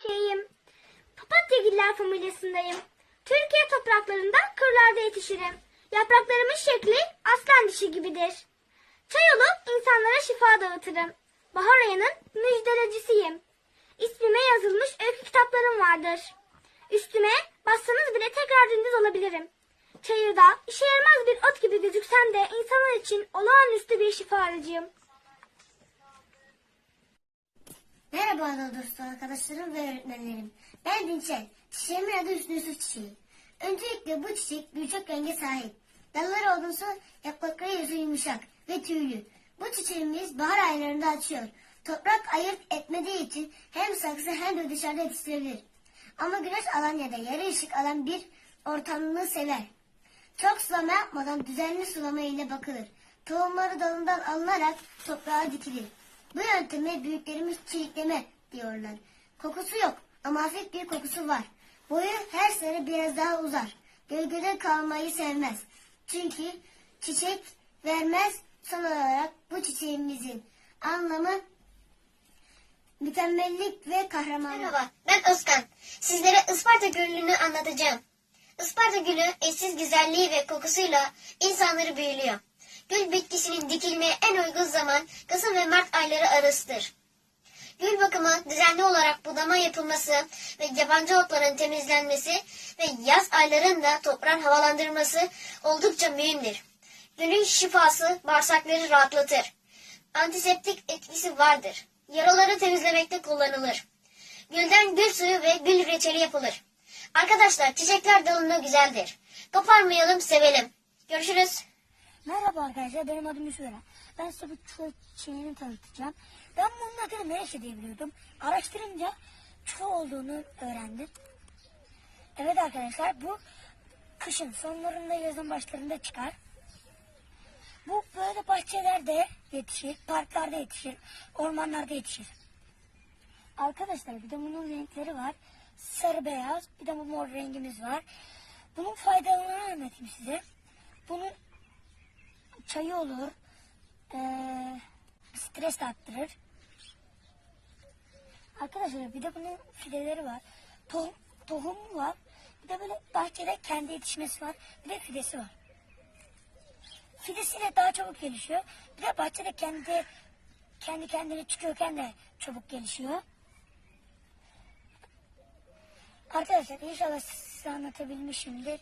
çiçeğiyim. Papatyagiller familyasındayım. Türkiye topraklarında kırlarda yetişirim. Yapraklarımın şekli aslan dişi gibidir. Çay olup insanlara şifa dağıtırım. Bahar ayının müjdelecisiyim. İsmime yazılmış öykü kitaplarım vardır. Üstüme bassanız bile tekrar dümdüz olabilirim. Çayırda işe yaramaz bir ot gibi gözüksem de insanlar için olağanüstü bir şifa aracıyım. Merhaba ana dostu arkadaşlarım ve öğretmenlerim. Ben Dinçel. Çiçeğimin adı Hüsnü Çiçeği. Öncelikle bu çiçek birçok renge sahip. Dalları odunsu, yaprakları yüzü yumuşak ve tüylü. Bu çiçeğimiz bahar aylarında açıyor. Toprak ayırt etmediği için hem saksı hem de dışarıda yetiştirilir. Ama güneş alan ya da yarı ışık alan bir ortamını sever. Çok sulama yapmadan düzenli sulama ile bakılır. Tohumları dalından alınarak toprağa dikilir. Bu yönteme büyüklerimiz çilikleme diyorlar. Kokusu yok ama hafif bir kokusu var. Boyu her sene biraz daha uzar. Gölgede kalmayı sevmez. Çünkü çiçek vermez. Son olarak bu çiçeğimizin anlamı mükemmellik ve kahramanlık. Merhaba, ben Özkan. Sizlere Isparta Gölü'nü anlatacağım. Isparta Gölü eşsiz güzelliği ve kokusuyla insanları büyülüyor. Gül bitkisinin dikilmeye en uygun zaman Kasım ve Mart ayları arasıdır. Gül bakımı düzenli olarak budama yapılması ve yabancı otların temizlenmesi ve yaz aylarında toprağın havalandırılması oldukça mühimdir. Gülün şifası bağırsakları rahatlatır. Antiseptik etkisi vardır. Yaraları temizlemekte kullanılır. Gülden gül suyu ve gül reçeli yapılır. Arkadaşlar çiçekler dalında güzeldir. Koparmayalım sevelim. Görüşürüz. Merhaba arkadaşlar benim adım Yusuf Eren. Ben size bu çuval çiçeğini tanıtacağım. Ben bunun adını menekşe diye biliyordum. Araştırınca çuval olduğunu öğrendim. Evet arkadaşlar bu kışın sonlarında yazın başlarında çıkar. Bu böyle bahçelerde yetişir, parklarda yetişir, ormanlarda yetişir. Arkadaşlar bir de bunun renkleri var. Sarı beyaz bir de bu mor rengimiz var. Bunun faydalarını anlatayım size. Bunun çayı olur. Ee, stres arttırır. Arkadaşlar bir de bunun fideleri var. Tohum, tohumu var. Bir de böyle bahçede kendi yetişmesi var. Bir de fidesi var. Fidesiyle daha çabuk gelişiyor. Bir de bahçede kendi kendi kendine çıkıyorken de çabuk gelişiyor. Arkadaşlar inşallah size anlatabilmişimdir.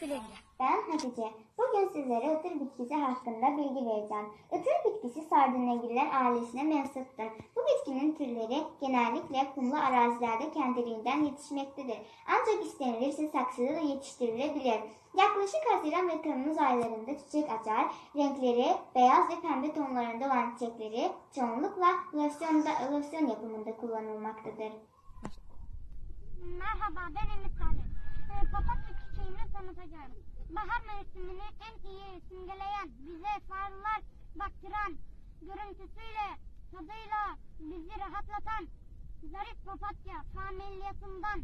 Güle güle. Ben Hatice. Bugün sizlere ıtır bitkisi hakkında bilgi vereceğim. Itır bitkisi sardunagiller ailesine mensuptur. Bu bitkinin türleri genellikle kumlu arazilerde kendiliğinden yetişmektedir. Ancak istenilirse saksıda da yetiştirilebilir. Yaklaşık Haziran ve Temmuz aylarında çiçek açar. Renkleri beyaz ve pembe tonlarında olan çiçekleri çoğunlukla losyon yapımında kullanılmaktadır. Merhaba ben Salih. Ee, papatya çiçeğini tanıtacağım. Bahar mevsimini en iyi simgeleyen, bize sarılar baktıran, görüntüsüyle, tadıyla bizi rahatlatan zarif papatya familyasından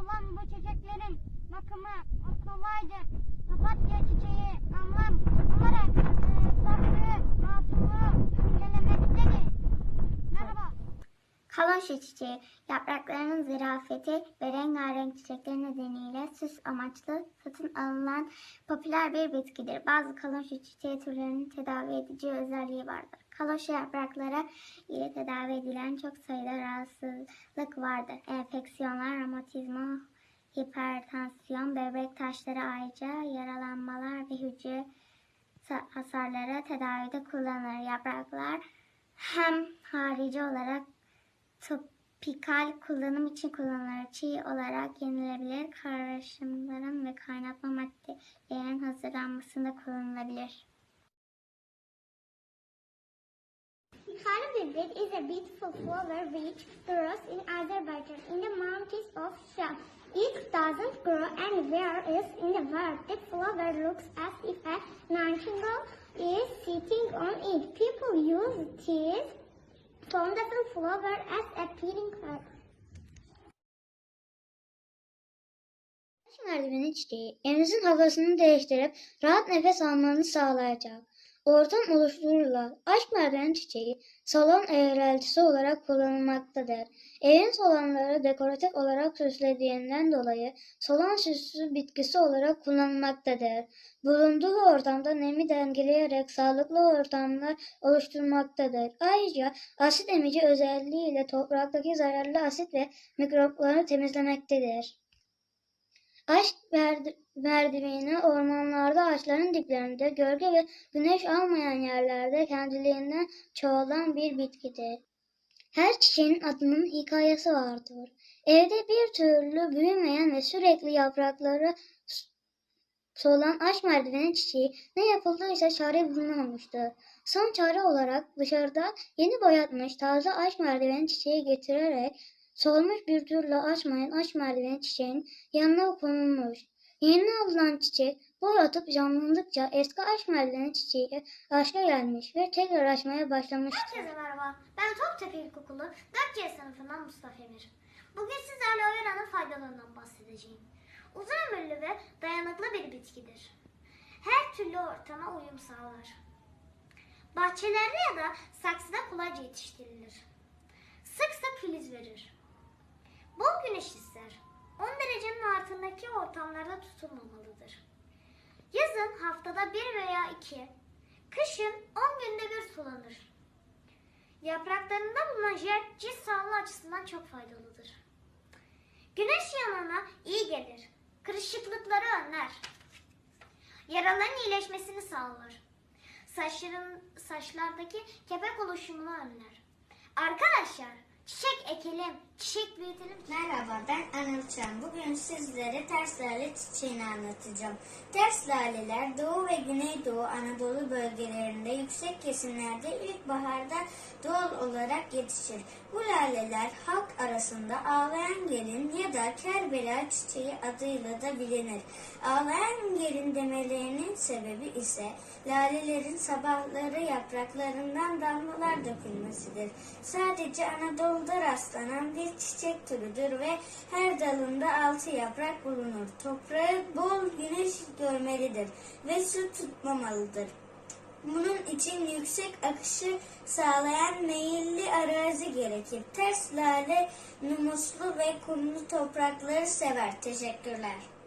olan bu çiçeklerin bakımı kolayca papatya çiçeği anlam olarak e, sarı, Kalonşa çiçeği yapraklarının zirafeti ve rengarenk çiçekleri nedeniyle süs amaçlı satın alınan popüler bir bitkidir. Bazı kalonşa çiçeği türlerinin tedavi edici özelliği vardır. Kalonşa yaprakları ile tedavi edilen çok sayıda rahatsızlık vardır. Enfeksiyonlar, romatizma, hipertansiyon, böbrek taşları ayrıca yaralanmalar ve hücre sa- hasarları tedavide kullanılır. Yapraklar hem harici olarak topikal kullanım için kullanılır. Çiğ olarak yenilebilir. Karışımların ve kaynatma maddelerin hazırlanmasında kullanılabilir. Karabibrit is a beautiful flower which grows in Azerbaijan in the mountains of Sham. It doesn't grow anywhere else in the world. The flower looks as if a nightingale is sitting on it. People use this wonderful flower as a peeling herb. Merdiveni çiçeği evinizin havasını değiştirip rahat nefes almanızı sağlayacak. Ortam oluştururlar. Aşk merdiveni çiçeği salon eğreltisi olarak kullanılmaktadır. Evin salonları dekoratif olarak süslediğinden dolayı salon süsü bitkisi olarak kullanılmaktadır. Bulunduğu ortamda nemi dengeleyerek sağlıklı ortamlar oluşturmaktadır. Ayrıca asit emici özelliğiyle topraktaki zararlı asit ve mikropları temizlemektedir. Aşk merdi- merdiveni ormanlarda ağaçların diplerinde gölge ve güneş almayan yerlerde kendiliğinden çoğalan bir bitkidir. Her çiçeğin adının hikayesi vardır. Evde bir türlü büyümeyen ve sürekli yaprakları solan aşk merdiveni çiçeği ne yapıldıysa çare bulunamamıştır. Son çare olarak dışarıda yeni boyatmış taze aşk merdiveni çiçeği getirerek solmuş bir türlü açmayan aşk merdiveni çiçeğin yanına konulmuş. Yeni alınan çiçek boy atıp canlandıkça eski aşk merdiveni çiçeği aşka gelmiş ve tekrar açmaya başlamıştır. Herkese merhaba. Ben Toptepe İlkokulu 4C sınıfından Mustafa Emir. Bugün sizlerle aloe vera'nın faydalarından bahsedeceğim. Uzun ömürlü ve dayanıklı bir bitkidir. Her türlü ortama uyum sağlar. Bahçelerde ya da saksıda kolayca yetiştirilir. Sık sık filiz verir. Bol güneş ister. 10 derecenin altındaki ortamlarda tutulmamalıdır. Yazın haftada bir veya iki, kışın 10 günde bir sulanır. Yapraklarında bulunan jel cilt sağlığı açısından çok faydalıdır. Güneş yanına iyi gelir. Kırışıklıkları önler. Yaraların iyileşmesini sağlar. Saçların saçlardaki kepek oluşumunu önler. Arkadaşlar çiçek ekelim, çiçek büyütelim. Merhaba ben Anıl Çam. Bugün sizlere ters lale çiçeğini anlatacağım. Ters laleler Doğu ve Güneydoğu Anadolu bölgelerinde yüksek kesimlerde ilkbaharda doğal olarak yetişir. Bu laleler halk arasında ağlayan gelin ya da kerbela çiçeği adıyla da bilinir. Ağlayan gelin demelerinin sebebi ise lalelerin sabahları yapraklarından damlalar dökülmesidir. Sadece Anadolu'da rastlanan bir çiçek türüdür ve her dalında altı yaprak bulunur. Toprağı bol güneş görmelidir ve su tutmamalıdır. Bunun için yüksek akışı sağlayan meyilli arazi gerekir. Ters lale numuslu ve kumlu toprakları sever. Teşekkürler.